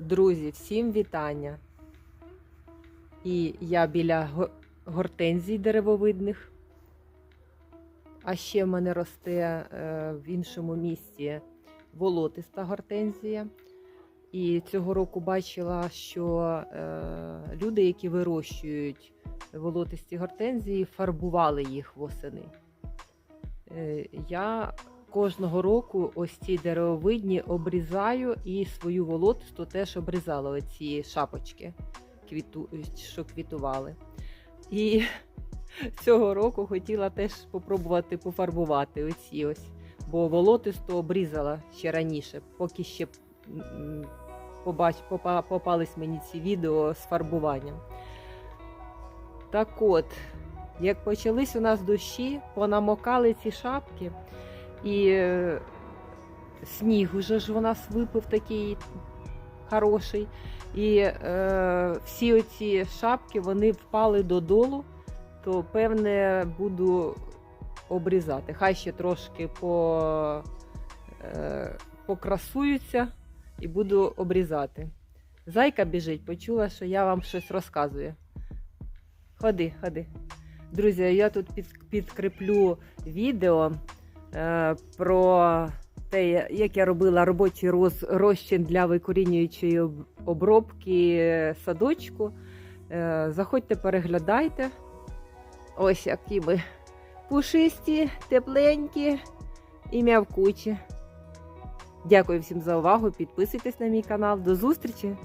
Друзі, всім вітання! І я біля гортензій деревовидних. А ще в мене росте е, в іншому місці волотиста гортензія. І цього року бачила, що е, люди, які вирощують волотисті гортензії, фарбували їх восени. Е, я кожного року ось ці деревовидні обрізаю і свою волотисту теж обрізала оці шапочки, квіту, що квітували. І цього року хотіла теж спробувати пофарбувати оці ось, бо волотисту обрізала ще раніше, поки ще побач, попались мені ці відео з фарбуванням. Так от, як почались у нас дощі, понамокали ці шапки, і е, сніг уже ж у нас випив такий хороший. І е, всі оці шапки вони впали додолу, то певне буду обрізати. Хай ще трошки по, е, покрасуються і буду обрізати. Зайка біжить, почула, що я вам щось розказую. Ходи, ходи. Друзі, я тут під, підкріплю відео про те, як я робила робочий роз, розчин для викорінюючої обробки садочку. Е, заходьте, переглядайте. Ось які ми пушисті, тепленькі і м'явкучі. Дякую всім за увагу. Підписуйтесь на мій канал. До зустрічі!